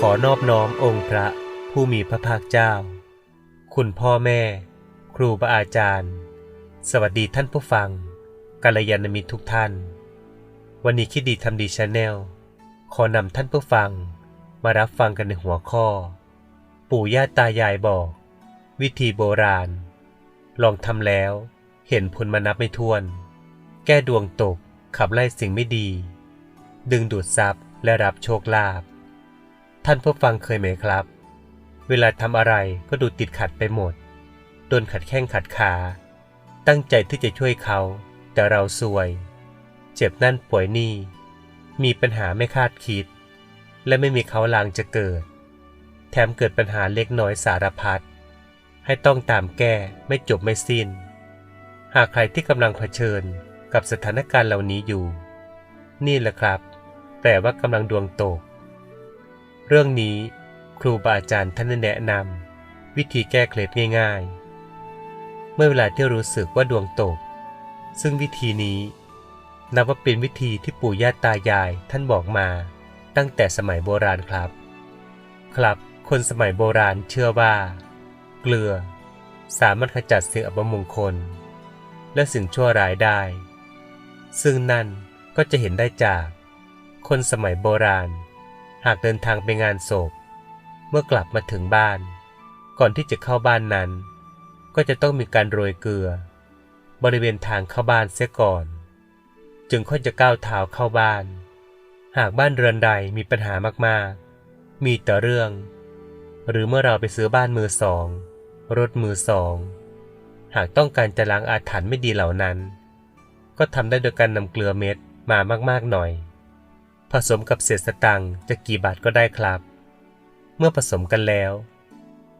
ขอนอบน้อมองค์พระผู้มีพระภาคเจ้า คุณพ่อแม่ ครูบาอาจารย์ สวัสดีท่านผู้ฟังกัลยาณมิตรทุกท่าน วันนี้คิดดีทำดีชาแนลขอนำท่านผู้ฟังมารับฟังกันในหัวข้อ ปู่ย่าตายายบอก วิธีโบราณ ลองทำแล้วเห็นผลมานับไม่ถ้วน แก้ดวงตกขับไล่สิ่งไม่ดี ดึงดูดทรัพย์และรับโชคลาภ ท่านผู้ฟังเคยไหมครับ เวลาทำอะไรก็ดูติดขัดไปหมดโดนขัดแข้งขัดขา ตั้งใจที่จะช่วยเขา แต่เราซวย เจ็บนั่นป่วยนี่ มีปัญหาไม่คาดคิด และไม่มีเขาลางจะเกิด แถมเกิดปัญหาเล็กน้อยสารพัดให้ต้องตามแก้ไม่จบไม่สิ้น หากใครที่กำลังเผชิญกับสถานการณ์เหล่านี้อยู่ นี่แหละครับ แปลว่ากำลังดวงตก เรื่องนี้ครูบาอาจารย์ท่านแนะนำวิธีแก้เคล็ดง่ายๆ เมื่อเวลาที่รู้สึกว่าดวงตก ซึ่งวิธีนี้นับว่าเป็นวิธีที่ปู่ย่าตายายท่านบอกมาตั้งแต่สมัยโบราณครับ ครับ คนสมัยโบราณเชื่อว่า เกลือ สามารถขจัดสิ่งอัปมงคล และสิ่งชั่วร้ายได้ ซึ่งนั่นก็จะเห็นได้จาก คนสมัยโบราณ หากเดินทางไปงานศพ เมื่อกลับมาถึงบ้าน ก่อนที่จะเข้าบ้านนั้น ก็จะต้องมีการโรยเกลือ บริเวณทางเข้าบ้านเสียก่อน จึงค่อยจะก้าวเท้าเข้าบ้าน หากบ้านเรือนใดมีปัญหามากๆ มีแต่เรื่อง หรือเมื่อเราไปซื้อบ้านมือสอง รถมือสอง หากต้องการจะล้างอาถรรพ์ไม่ดีเหล่านั้น ก็ทำได้โดยการนำเกลือเม็ดมามากๆหน่อย ผสมกับเศษสตังค์จะกี่บาทก็ได้ครับ เมื่อผสมกันแล้ว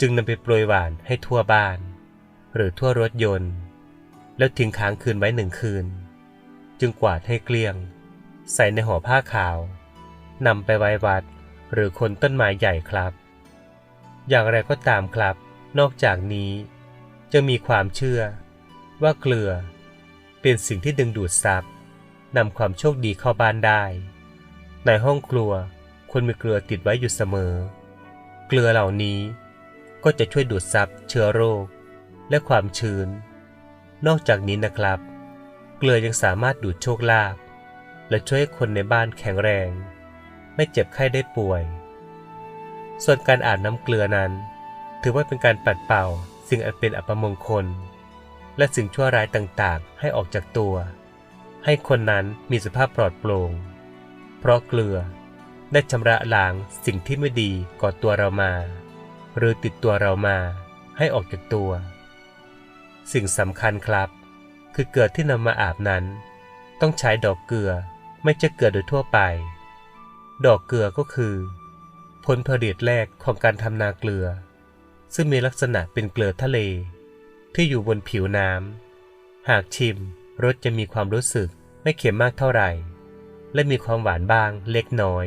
จึงนำไปโปรยหวานให้ทั่วบ้าน หรือทั่วรถยนต์ แล้วทิ้งค้างคืนไว้หนึ่งคืน จึงกวาดให้เกลี้ยง ใส่ในห่อผ้าขาวนำไปไว้วัด หรือคนต้นไม้ใหญ่ครับ อย่างไรก็ตามครับ นอกจากนี้จะมีความเชื่อ ว่าเกลือ เป็นสิ่งที่ดึงดูดทรัพย์นำความโชคดีเข้าบ้านได้ ในห้องครัวควรมีเกลือติดไว้อยู่เสมอ เกลือเหล่านี้ก็จะช่วยดูดซับเชื้อโรค และความชื้น นอกจากนี้นะครับ เกลือยังสามารถดูดโชคลาภและช่วยให้คนในบ้านแข็งแรง ไม่เจ็บไข้ได้ป่วย ส่วนการอาบน้ำเกลือนั้น ถือว่าเป็นการปัดเป่าสิ่งอันเป็นอัปมงคล และสิ่งชั่วร้ายต่างๆ ให้ออกจากตัว ให้คนนั้นมีสภาพปลอดโปร่ง เพราะเกลือได้ชำระล้างสิ่งที่ไม่ดีก่อตัวเรามา หรือติดตัวเรามาให้ออกจากตัว สิ่งสำคัญครับ คือเกลือที่นำมาอาบนั้น ต้องใช้ดอกเกลือไม่ใช่เกลือโดยทั่วไป ดอกเกลือก็คือ ผลผลิตแรกของการทำนาเกลือ ซึ่งมีลักษณะเป็นเกลือทะเล ที่อยู่บนผิวน้ำหากชิมรสจะมีความรู้สึกไม่เค็มมากเท่าไหร่ และมีความหวานบางเล็กน้อย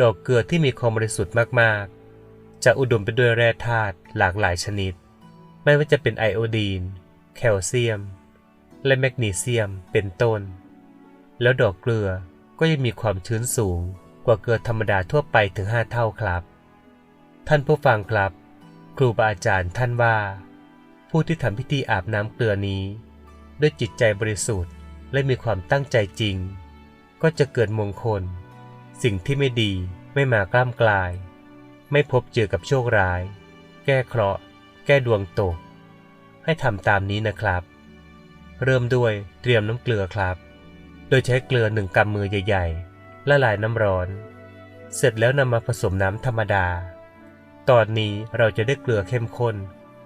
ดอกเกลือที่มีความบริสุทธิ์มากๆ จะอุดมไปด้วยแร่ธาตุหลากหลายชนิด ไม่ว่าจะเป็นไอโอดีน แคลเซียม และแมกนีเซียมเป็นต้น แล้วดอกเกลือก็ยังมีความชื้นสูงกว่าเกลือธรรมดาทั่วไปถึง 5 เท่าครับ ท่านผู้ฟังครับ ครูบาอาจารย์ท่านว่า ผู้ที่ทำพิธีอาบน้ำเกลือนี้ ด้วยจิตใจบริสุทธิ์และมีความตั้งใจจริง ก็จะเกิดมงคล สิ่งที่ไม่ดีไม่มากล้ามกลาย ไม่พบเจอกับโชคร้าย แก้เคราะห์ แก้ดวงตก ให้ทำตามนี้นะครับ เริ่มด้วยเตรียมน้ำเกลือครับ โดยใช้เกลือหนึ่งกำมือใหญ่ๆ ละลายน้ำร้อน เสร็จแล้วนำมาผสมน้ำธรรมดา ตอนนี้เราจะได้เกลือเข้มข้น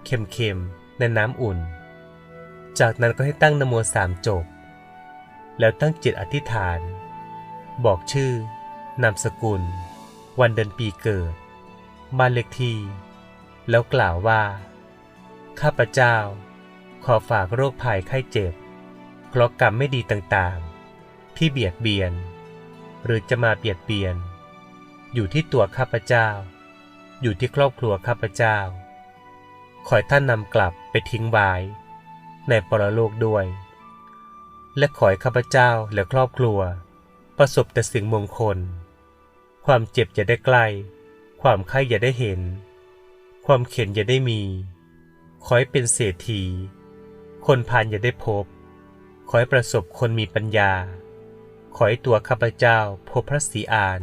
เค็มๆ ในน้ำอุ่น จากนั้นก็ให้ตั้งนโมสามจบแล้วตั้งจิตอธิษฐาน บอกชื่อ นามสกุล วันเดือนปีเกิด บ้านเลขที่ แล้วกล่าวว่า ข้าพเจ้า ขอฝากโรคภัยไข้เจ็บเคราะกรรมไม่ดีต่างๆ ที่เบียดเบียน หรือจะมาเบียดเบียน อยู่ที่ตัวข้าพเจ้า อยู่ที่ครอบครัวข้าพเจ้า ขอให้ท่านนำกลับไปทิ้งไว้ในปรโลกด้วย และขอให้ข้าพเจ้าและครอบครัว ประสบแต่สิ่งมงคล ความเจ็บจะได้ใกล้ ความไข้อย่าได้เห็น ความเข็นอย่าได้มี ขอให้เป็นเศรษฐี คนพานอย่าได้พบ ขอให้ประสบคนมีปัญญา ขอให้ตัวข้าพเจ้าพบพระศรีอาน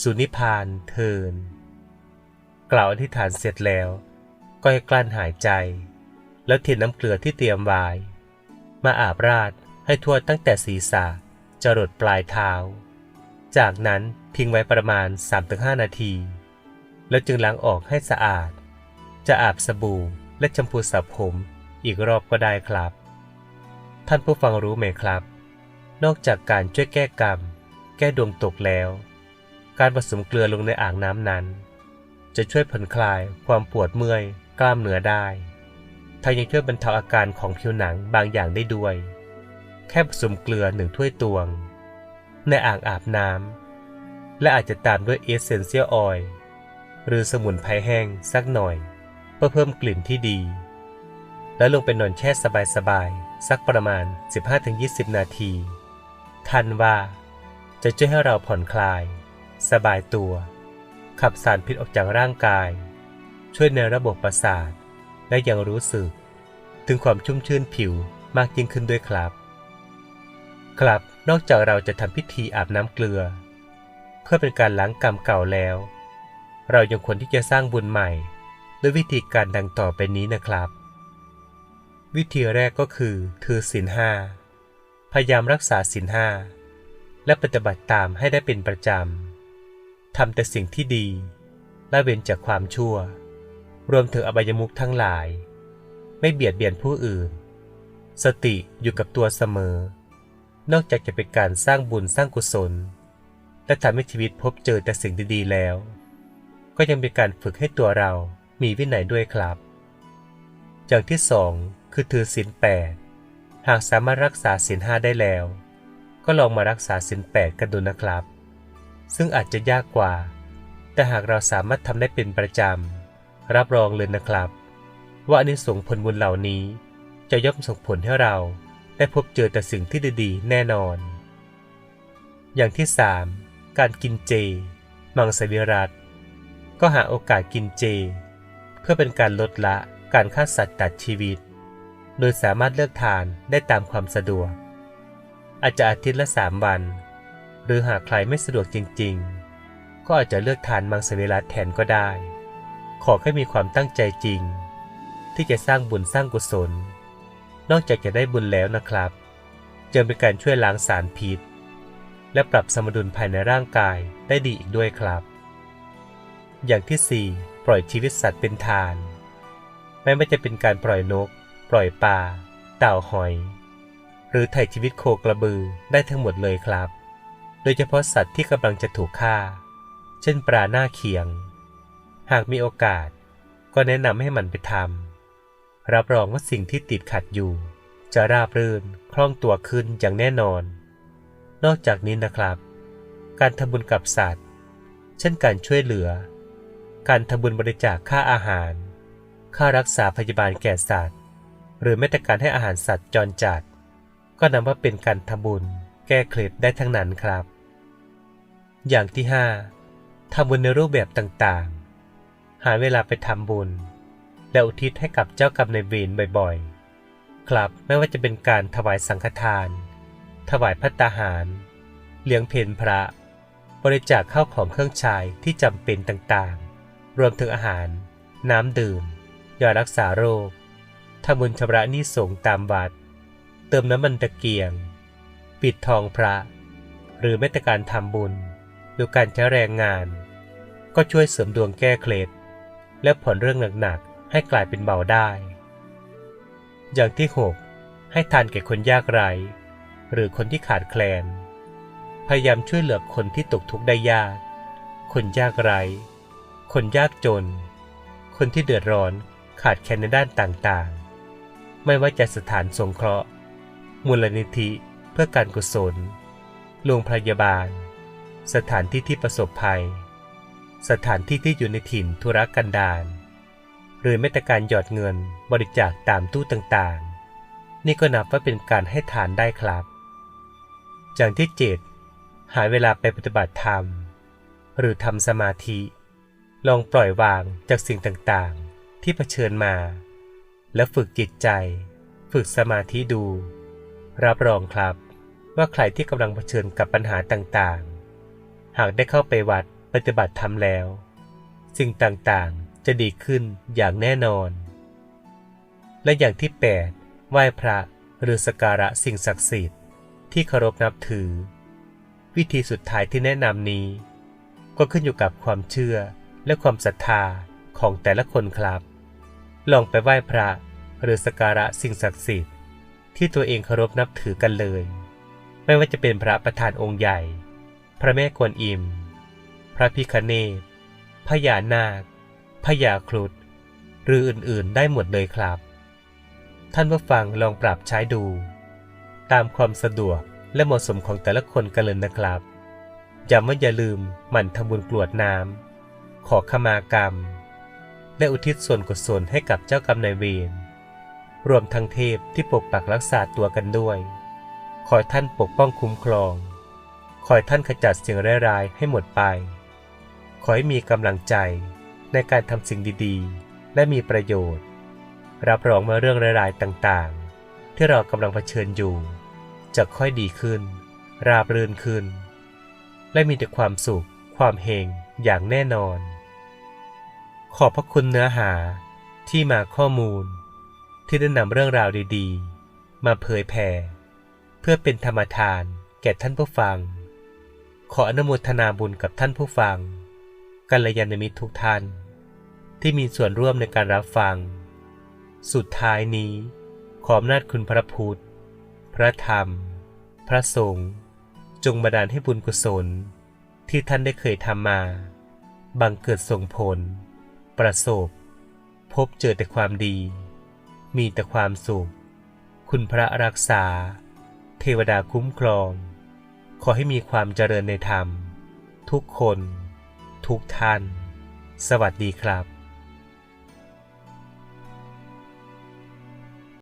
สุนิพพานเทิน กล่าวอธิษฐานเสร็จแล้ว ก็ให้กลั้นหายใจ แล้วเทน้ำเกลือที่เตรียมไว้มาอาบราดให้ทั่วตั้งแต่ศีรษะ จรดปลายเท้า จากนั้นทิ้งไว้ประมาณ 3-5 นาที แล้วจึงล้างออกให้สะอาด จะอาบสบู่และแชมพูสระผมอีกรอบก็ได้ครับ ท่านผู้ฟังรู้ไหมครับ นอกจากการช่วยแก้กรรม แก้ดวงตกแล้ว การผสมเกลือลงในอ่างน้ำนั้น จะช่วยผ่อนคลายความปวดเมื่อยกล้ามเนื้อได้ทั้งยังช่วยบรรเทาอาการของผิวหนังบางอย่างได้ด้วย แค่ผสมเกลือหนึ่งถ้วยตวง ในอ่างอาบน้ำและอาจจะตามด้วยเอเซนเซียลออยล์หรือสมุนไพรแห้งสักหน่อย เพื่อเพิ่มกลิ่นที่ดี แล้วลงไปนอนแช่สบายๆ สักประมาณ 15-20 นาทีทันว่า จะช่วยให้เราผ่อนคลาย สบายตัว ขับสารพิษออกจากร่างกาย ช่วยในระบบประสาท และยังรู้สึก ถึงความชุ่มชื่นผิวมากยิ่งขึ้นด้วยครับ ครับ นอกจากเราจะทำพิธีอาบน้ำเกลือ เพื่อเป็นการล้างกรรมเก่าแล้ว เรายังควรที่จะสร้างบุญใหม่ ด้วยวิธีการดังต่อไปนี้นะครับ วิธีแรกก็คือถือศีลห้าพยายามรักษาศีลห้าและปฏิบัติตามให้ได้เป็นประจำทำแต่สิ่งที่ดีละเว้นจากความชั่ว รวมถึงอบายมุขทั้งหลาย ไม่เบียดเบียนผู้อื่น สติอยู่กับตัวเสมอ นอกจากจะเป็นการสร้างบุญสร้างกุศล และทำให้ชีวิตพบเจอแต่สิ่งดีๆแล้ว ก็ยังเป็นการฝึกให้ตัวเรามีวินัยด้วยครับ อย่างที่สองคือถือศีลแปดหากสามารถรักษาศีลห้าได้แล้ว ก็ลองมารักษาศีลแปดกันดูนะครับ ซึ่งอาจจะยากกว่า แต่หากเราสามารถทำได้เป็นประจำ รับรองเลยนะครับ ว่าอันนี้ส่งส์ผลบุญเหล่านี้จะย่อมส่งผลให้เรา ได้พบเจอแต่สิ่งที่ดีๆ แน่นอน อย่างที่สามการกินเจ มังสวิรัตก็หาโอกาสกินเจ เพื่อเป็นการลดละการฆ่าสัตว์ตัดชีวิต โดยสามารถเลือกทานได้ตามความสะดวก อาจจะอาทิตย์ละสามวัน หรือหากใครไม่สะดวกจริง ๆ ก็อาจจะเลือกทานมังสวิรัตแทนก็ได้ ขอแค่มีความตั้งใจจริง ที่จะสร้างบุญสร้างกุศล นอกจากจะได้บุญแล้วนะครับยังเป็นการช่วยล้างสารพิษ และปรับสมดุลภายในร่างกายได้ดีอีกด้วยครับ อย่างที่ 4 ปล่อยชีวิตสัตว์เป็นทาน ไม่ว่าจะเป็นการปล่อยนก ปล่อยปลาเต่าหอย หรือไถ่ชีวิตโคกระบือได้ทั้งหมดเลยครับ โดยเฉพาะสัตว์ที่กำลังจะถูกฆ่า เช่นปลาหน้าเขียง หากมีโอกาส ก็แนะนำให้มันไปทำ รับรองว่าสิ่งที่ติดขัดอยู่ จะราบรื่นคล่องตัวขึ้นอย่างแน่นอน นอกจากนี้นะครับ การทำบุญกับสัตว์ เช่นการช่วยเหลือ การทำบุญบริจาคค่าอาหาร ค่ารักษาพยาบาลแก่สัตว์ หรือแม้แต่การให้อาหารสัตว์จรจัด ก็นับว่าเป็นการทำบุญแก้เคล็ดได้ทั้งนั้นครับ อย่างที่ 5ทำบุญในรูปแบบต่างๆ หาเวลาไปทำบุญ และอุทิศให้กับเจ้ากรรมในายเวรบ่อยๆ ครับไม่ว่าจะเป็นการถวายสังฆทาน ถวายพัตตาหาร เลี้ยงเพลพระ บริจาคข้าวของเครื่องใช้ที่จำเป็นต่างๆ รวมถึงอาหาร น้ำดื่มยารักษาโรคทำบุญชำระหนี้สงตามวัด เติมน้ำมันตะเกียง ปิดทองพระ หรือแม้แต่การทำบุญโดยการใช้แรงงาน ก็ช่วยเสริมดวงแก้เคล็ดและผ่อนเรื่องหนักๆ ให้กลายเป็นเบาได้ อย่างที่ 6 ให้ทานแก่คนยากไร้หรือคนที่ขาดแคลน พยายามช่วยเหลือคนที่ตกทุกข์ได้ยาก คนยากไร้ คนยากจน คนที่เดือดร้อนขาดแคลนในด้านต่างๆ ไม่ว่าจะสถานสงเคราะห์ มูลนิธิเพื่อการกุศล โรงพยาบาล สถานที่ที่ประสบภัย สถานที่ที่อยู่ในถิ่นธุรกันดาร หรือแม้แต่การหยอดเงินบริจาคตามตู้ต่างๆ นี่ก็นับว่าเป็นการให้ทานได้ครับ อย่างที่ 7 หาเวลาไปปฏิบัติธรรม หรือทำสมาธิ ลองปล่อยวางจากสิ่งต่างๆ ที่เผชิญมา และฝึกจิตใจ ฝึกสมาธิดู รับรองครับว่าใครที่กำลังเผชิญกับปัญหาต่างๆ หากได้เข้าไปวัดปฏิบัติธรรมแล้ว สิ่งต่างๆ จะดีขึ้นอย่างแน่นอน และอย่างที่ 8 ไหว้พระหรือสการะสิ่งศักดิ์สิทธิ์ที่เคารพนับถือ วิธีสุดท้ายที่แนะนำนี้ ก็ขึ้นอยู่กับความเชื่อและความศรัทธาของแต่ละคนครับ ลองไปไหว้พระหรือสการะสิ่งศักดิ์สิทธิ์ที่ตัวเองเคารพนับถือกันเลย ไม่ว่าจะเป็นพระประธานองค์ใหญ่ พระแม่กวนอิม พระพิคเนศพญานาค พญาครุฑหรืออื่นๆได้หมดเลยครับ ท่านผู้ฟังลองปรับใช้ดู ตามความสะดวกและเหมาะสมของแต่ละคนกันเลยนะครับอย้ำว่อย่าลืมหมั่นทำบุญกรวดน้ำขอขมากรรม และอุทิศส่วนกุศลให้กับเจ้ากรรมนายเวรรวมทั้งเทพที่ปกปักรักษาตัวกันด้วย ขอท่านปกป้องคุ้มครอง ขอท่านขจัดสิ่งร้ายๆให้หมดไป ขอให้มีกำลังใจ ในการทำสิ่งดีๆ และมีประโยชน์ รับรองมาเรื่องร้ายๆต่างๆ ที่เรากำลังเผชิญอยู่ จะค่อยดีขึ้น ราบรื่นขึ้น และมีแต่ความสุข ความเฮงอย่างแน่นอน ขอบพระคุณเนื้อหาที่มาข้อมูล ที่ได้นำเรื่องราวดีๆ มาเผยแผ่เพื่อเป็นธรรมทานแก่ท่านผู้ฟัง ขออนุโมทนาบุญกับท่านผู้ฟังกัลยาณมิตรทุกท่าน ที่มีส่วนร่วมในการรับฟัง สุดท้ายนี้ ขออำนาจคุณพระพุทธ พระธรรม พระสงฆ์จงบันดาลให้บุญกุศล ที่ท่านได้เคยทำมา บังเกิดส่งผล ประสบ พบเจอแต่ความดี มีแต่ความสุข คุณพระรักษา เทวดาคุ้มครอง ขอให้มีความเจริญในธรรม ทุกคน ทุกท่าน สวัสดีครับ